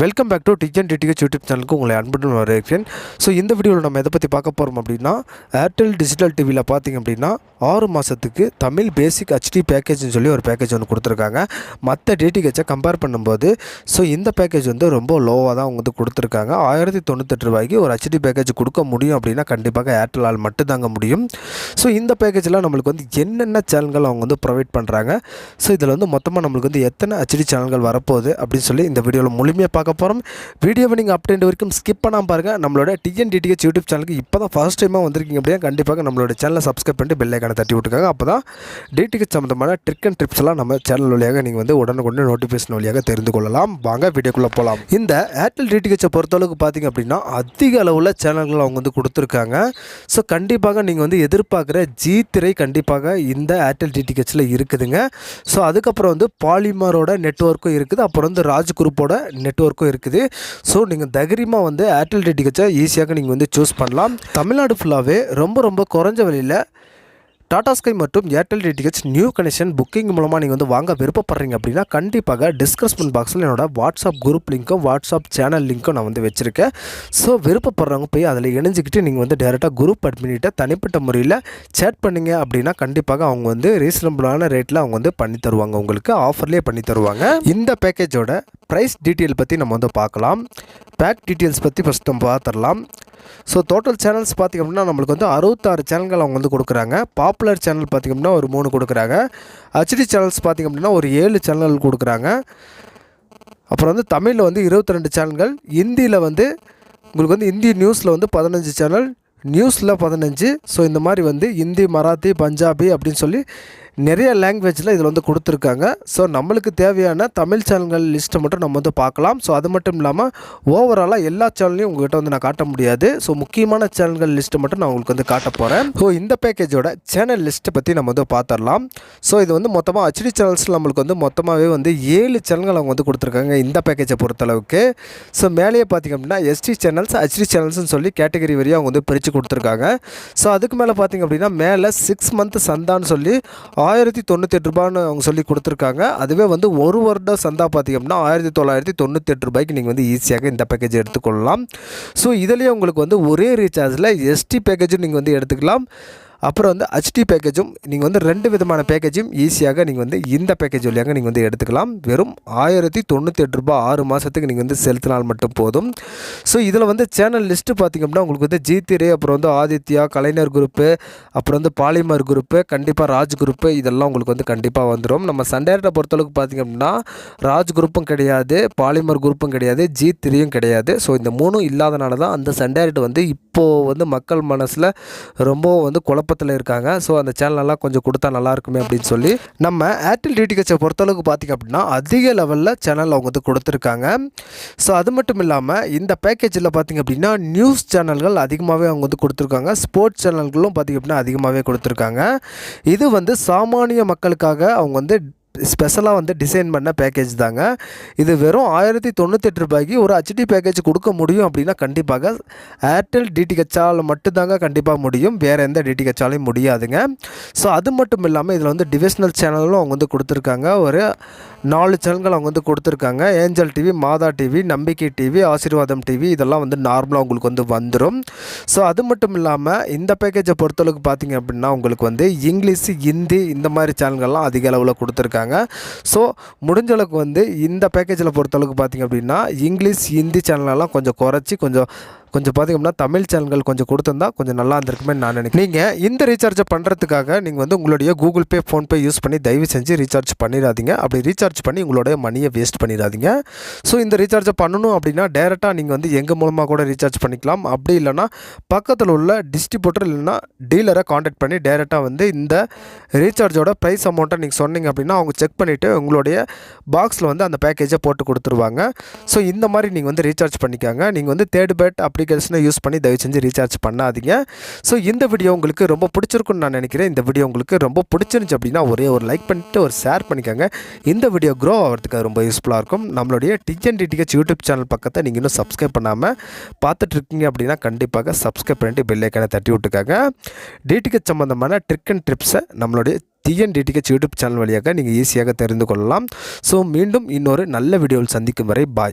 Welcome back to டிஜன் DTH YouTube சேனலுக்கு உங்களை அன்புடன் வரவேற்கிறேன். ஸோ இந்த வீடியோவில் நம்ம எதை பற்றி பார்க்க போகிறோம் அப்படின்னா ஏர்டெல் டிஜிட்டல் டிவியில் பார்த்தீங்க அப்படின்னா ஆறு மாதத்துக்கு தமிழ் பேசிக் ஹெச்டி பேக்கேஜ்னு சொல்லி ஒரு பேக்கேஜ் ஒன்று கொடுத்துருக்காங்க. மற்ற டிடிஹெச்சை கம்பேர் பண்ணும்போது ஸோ இந்த பேக்கேஜ் வந்து ரொம்ப லோவாக தான் அவங்க வந்து கொடுத்துருக்காங்க. ஆயிரத்தி தொண்ணூத்தெட்டு ரூபாய்க்கு ஒரு ஹெச்டி பேக்கேஜ் கொடுக்க முடியும் அப்படின்னா கண்டிப்பாக ஏர்டெல்லால் மட்டும்தாங்க முடியும். ஸோ இந்த பேக்கேஜில் நம்மளுக்கு வந்து என்னென்ன சேனல்கள் அவங்க வந்து ப்ரொவைட் பண்ணுறாங்க ஸோ இதில் வந்து மொத்தமாக நம்மளுக்கு வந்து எத்தனை ஹெச்டி சேனல்கள் வரப்போகுது அப்படின்னு சொல்லி இந்த வீடியோவில் முழுமையாக பார்க்க போகிறோம் வீடியோவை நீங்கள் அப்டேட் வரைக்கும் ஸ்கிப் பண்ணாமல் பாருங்கள் நம்மளோட டிஎன்டிடிஹெச் யூடியூப் சேனலுக்கு இப்போ தான் ஃபர்ஸ்ட் டைமாக வந்திருக்கீங்க அப்படின்னா கண்டிப்பாக நம்மளோட சேனலை சப்ஸ்கிரைப் பண்ணிட்டு பெல்லைக்கான தட்டி விட்டுருக்காங்க அப்போ தான் டிடிஹெச் சம்மந்தமான ட்ரிக் அண்ட் ட்ரிப்ஸ் எல்லாம் நம்ம சேனல் வழியாக நீங்கள் வந்து உடனுக்குடனே நோட்டிஃபிகேஷன் வழியாக தெரிந்து கொள்ளலாம். வாங்க வீடியோக்குள்ளே போகலாம் இந்த ஏர்டெல் டிடிஹெச்சை பொறுத்தளவுக்கு பார்த்தீங்க அப்படின்னா அதிக அளவில் சேனல்கள் அவங்க வந்து கொடுத்துருக்காங்க. ஸோ கண்டிப்பாக நீங்கள் வந்து எதிர்பார்க்குற ஜி திரை கண்டிப்பாக இந்த ஏர்டெல் டிடிஹெச்சில் இருக்குதுங்க. ஸோ அதுக்கப்புறம் வந்து பாலிமரோட நெட்ஒர்க்கும் இருக்குது. அப்புறம் வந்து ராஜ் குரூப்போட நெட்ஒர்க்கும் இருக்குது. ஸோ நீங்கள் தைரியமாக வந்து ஏர்டெல் டிடிஹெச்சை ஈஸியாக நீங்கள் வந்து சூஸ் பண்ணலாம். தமிழ்நாடு ஃபுல்லாகவே ரொம்ப ரொம்ப குறைஞ்ச விலையில் டாடா ஸ்கை மற்றும் Airtel DTH new connection booking மூலமாக நீங்கள் வந்து வாங்க விருப்பப்படுறீங்க அப்படின்னா கண்டிப்பாக டிஸ்கிரிப்ஷன் பாக்ஸில் என்னோட வாட்ஸ்அப் குரூப் லிங்க்கும் வாட்ஸ்அப் சேனல் லிங்க்கும் நான் வந்து வச்சுருக்கேன். ஸோ விருப்பப்படுறவங்க போய் அதில் இணைஞ்சிக்கிட்டு நீங்கள் வந்து டேரெக்டாக குரூப் அட்மினிட்ட தனிப்பட்ட முறையில் சேட் பண்ணிங்க அப்படின்னா கண்டிப்பாக அவங்க வந்து ரீசனபிளான ரேட்டில் அவங்க வந்து பண்ணி தருவாங்க. உங்களுக்கு ஆஃபர்லேயே பண்ணி தருவாங்க. இந்த பேக்கேஜோட ப்ரைஸ் டீட்டெயில் பற்றி நம்ம வந்து பார்க்கலாம். பேக் டீட்டெயில்ஸ் பற்றி ஃபஸ்ட் நம்ம பார்த்துடலாம் ஸோ டோட்டல் சேனல்ஸ் பார்த்திங்க அப்படின்னா நம்மளுக்கு வந்து அறுபத்தாறு சேனல்கள் அவங்க வந்து கொடுக்குறாங்க. பாப்புலர் சேனல் பார்த்திங்க அப்படின்னா ஒரு மூணு கொடுக்குறாங்க. ஹெச்டி சேனல்ஸ் பார்த்திங்க அப்படின்னா ஒரு ஏழு சேனல் கொடுக்குறாங்க. அப்புறம் வந்து தமிழில் வந்து இருபத்தி ரெண்டு சேனல்கள் ஹிந்தியில் வந்து உங்களுக்கு வந்து இந்தி நியூஸில் வந்து பதினஞ்சு சேனல் நியூஸில் பதினஞ்சு. ஸோ இந்த மாதிரி வந்து ஹிந்தி மராத்தி பஞ்சாபி அப்படின்னு சொல்லி நிறைய லாங்குவேஜில் இதில் வந்து கொடுத்துருக்காங்க. ஸோ நம்மளுக்கு தேவையான தமிழ் சேனல்கள் லிஸ்ட்டை மட்டும் நம்ம வந்து பார்க்கலாம். ஸோ அது மட்டும் இல்லாமல் ஓவராலாக எல்லா சேனல்லையும் உங்கள்கிட்ட வந்து நான் காட்ட முடியாது. ஸோ முக்கியமான சேனல்கள் லிஸ்ட்டை மட்டும் நான் உங்களுக்கு வந்து காட்ட போகிறேன் ஸோ இந்த பேக்கேஜோட சேனல் லிஸ்ட்டை பற்றி நம்ம வந்து பார்த்துடலாம் ஸோ இது வந்து மொத்தமாக ஹெச்டி சேனல்ஸில் நம்மளுக்கு வந்து மொத்தமாகவே வந்து ஏழு சேனல்கள் அவங்க வந்து கொடுத்துருக்காங்க இந்த பேக்கேஜை பொறுத்தளவுக்கு. ஸோ மேலேயே பார்த்திங்க அப்படின்னா எஸ்டி சேனல்ஸ் ஹெச்டி சேனல்ஸ்னு சொல்லி கேட்டகரி வரையும் அவங்க வந்து பிரித்து கொடுத்துருக்காங்க. ஸோ அதுக்கு மேலே பார்த்திங்க அப்படின்னா மேலே சிக்ஸ் மந்த் சந்தான்னு சொல்லி ஆயிரத்தி தொண்ணூற்றி ரூபான்னு அவங்க சொல்லி கொடுத்துருக்காங்க. அதுவே வந்து ஒரு வருடம் சந்தா பார்த்திங்க ஆயிரத்தி தொள்ளாயிரத்தி தொண்ணூற்றி ரூபாய்க்கு நீங்கள் வந்து ஈஸியாக இந்த பேக்கேஜ் எடுத்துக்கொள்ளலாம். ஸோ இதுலேயே உங்களுக்கு வந்து ஒரே ரீசார்ஜில் எஸ்டி பேக்கேஜும் நீங்கள் வந்து எடுத்துக்கலாம். அப்புறம் வந்து ஹச்டி பேக்கேஜும் நீங்கள் வந்து ரெண்டு விதமான பேக்கேஜும் ஈஸியாக நீங்கள் வந்து இந்த பேக்கேஜ் வழியாக நீங்கள் வந்து எடுத்துக்கலாம். வெறும் ஆயிரத்தி தொண்ணூற்றி எட்டு ரூபாய் ஆறு மாதத்துக்கு நீங்கள் வந்து செலுத்தினால் மட்டும் போதும். ஸோ இதில் வந்து சேனல் லிஸ்ட்டு பார்த்திங்க அப்படின்னா உங்களுக்கு வந்து ஜி அப்புறம் வந்து ஆதித்யா கலைஞர் குரூப்பு அப்புறம் வந்து பாலிமர் குரூப்பு கண்டிப்பாக ராஜ் குரூப்பு இதெல்லாம் உங்களுக்கு வந்து கண்டிப்பாக வந்துடும் நம்ம சண்டேரட்டை பொறுத்தளவுக்கு பார்த்திங்க அப்படின்னா ராஜ் குரூப்பும் கிடையாது பாலிமர் குரூப்பும் கிடையாது ஜி த்ரீயும் கிடையாது. ஸோ இந்த மூணும் இல்லாதனால தான் அந்த சண்டேரட் வந்து இப்போது வந்து மக்கள் மனசில் ரொம்ப வந்து குழப்பத்தில் இருக்காங்க. ஸோ அந்த சேனலெல்லாம் கொஞ்சம் கொடுத்தா நல்லா இருக்குமே அப்படின்னு சொல்லி. நம்ம ஏர்டெல் டிடிஹெச்சை பொறுத்தளவுக்கு பார்த்திங்க அப்படின்னா அதிக லெவலில் சேனல் அவங்க வந்து கொடுத்துருக்காங்க. ஸோ அது மட்டும் இல்லாமல் இந்த பேக்கேஜில் பார்த்திங்க அப்படின்னா நியூஸ் சேனல்கள் அதிகமாகவே அவங்க வந்து கொடுத்துருக்காங்க. ஸ்போர்ட்ஸ் சேனல்களும் பார்த்திங்க அப்படின்னா அதிகமாகவே கொடுத்துருக்காங்க. இது வந்து சாமானிய மக்களுக்காக அவங்க வந்து ஸ்பெஷலாக வந்து டிசைன் பண்ண பேக்கேஜ் தாங்க. இது வெறும் ஆயிரத்தி தொண்ணூத்தெட்டு ரூபாய்க்கு ஒரு ஹெச்டி பேக்கேஜ் கொடுக்க முடியும் அப்படின்னா கண்டிப்பாக ஏர்டெல் டிடிஹெச்சால் மட்டும்தாங்க கண்டிப்பாக முடியும். வேறு எந்த டிடிஹெச்சாலையும் முடியாதுங்க. ஸோ அது மட்டும் இல்லாமல் இதில் வந்து டிவிஷனல் சேனலும் அவங்க வந்து கொடுத்துருக்காங்க. ஒரு நாலு சேனல்கள் அவங்க வந்து கொடுத்துருக்காங்க. Angel TV Madha TV Nambikkai TV Aasirvatham TV இதெல்லாம் வந்து நார்மலாக உங்களுக்கு வந்து வந்துடும் ஸோ அது மட்டும் இல்லாமல் இந்த பேக்கேஜை பொறுத்தளவுக்கு பார்த்தீங்க அப்படின்னா உங்களுக்கு வந்து இங்கிலீஷ் ஹிந்தி இந்த மாதிரி சேனல்கள்லாம் அதிக அளவில் கொடுத்துருக்காங்க. ஸோ முடிஞ்சளவுக்கு வந்து இந்த பேக்கேஜில் பொறுத்தளவுக்கு பார்த்திங்க அப்படின்னா இங்கிலீஷ் ஹிந்தி சேனலெல்லாம் கொஞ்சம் குறைச்சி கொஞ்சம் கொஞ்சம் பார்த்திங்க தமிழ் சேனல்கள் கொஞ்சம் கொடுத்துருந்தா கொஞ்சம் நல்லா இருந்திருக்குமே நான் நினைக்கிறேன். நீங்கள் இந்த ரீசார்ஜை பண்ணுறதுக்காக நீங்கள் வந்து உங்களுடைய கூகுள் பே ஃபோன்பே யூஸ் பண்ணி தயவு செஞ்சு ரீசார்ஜ் பண்ணிடாதீங்க. அப்படி ரீசார்ஜ் பண்ணி உங்களுடைய மணியை வேஸ்ட் பண்ணிடாதீங்க. ஸோ இந்த ரீசார்ஜை பண்ணணும் அப்படின்னா டேரெக்டாக நீங்கள் வந்து எங்கள் மூலமாக கூட ரீசார்ஜ் பண்ணிக்கலாம். அப்படி இல்லைனா பக்கத்தில் உள்ள டிஸ்ட்ரிபியூட்டர் இல்லைன்னா டீலரை காண்டாக்ட் பண்ணி டேரெக்டாக வந்து இந்த ரீசார்ஜோட ப்ரைஸ் அமௌண்ட்டை நீங்கள் சொன்னீங்க அப்படின்னா அவங்க செக் பண்ணிவிட்டு உங்களுடைய பாக்ஸில் வந்து அந்த பேக்கேஜை போட்டு கொடுத்துருவாங்க. ஸோ இந்த மாதிரி நீங்கள் வந்து ரீசார்ஜ் பண்ணிக்காங்க. நீங்கள் வந்து தேர்ட் பேட் அப்ளிகேஷனை யூஸ் பண்ணி தயவு செஞ்சு ரீசார்ஜ் பண்ணாதீங்க. ஸோ இந்த வீடியோ உங்களுக்கு ரொம்ப பிடிச்சிருக்குன்னு நான் நினைக்கிறேன். இந்த வீடியோ உங்களுக்கு ரொம்ப பிடிச்சிருந்துச்சு அப்படின்னா ஒரே ஒரு லைக் பண்ணிட்டு ஒரு ஷேர் பண்ணிக்கோங்க. இந்த வீடியோ க்ரோ ஆகிறதுக்கு ரொம்ப யூஸ்ஃபுல்லாக இருக்கும். நம்மளுடைய டிஎன்டிடிஹெச் யூடியூப் சேனல் பக்கத்தை நீங்கள் இன்னும் சப்ஸ்கிரைப் பண்ணாமல் பார்த்துட்டு இருக்கீங்க அப்படின்னா கண்டிப்பாக சப்ஸ்கிரைப் பண்ணிட்டு பெல் தட்டி விட்டுக்காங்க. டிடிஹெச் சம்மந்தமான ட்ரிக் அண்ட் ட்ரிப்ஸை நம்மளுடைய டிஎன்டிடிஹெச் யூடியூப் சேனல் வழியாக நீங்கள் ஈஸியாக தெரிந்து கொள்ளலாம். ஸோ மீண்டும் இன்னொரு நல்ல வீடியோவில் சந்திக்கும் வரை பாய்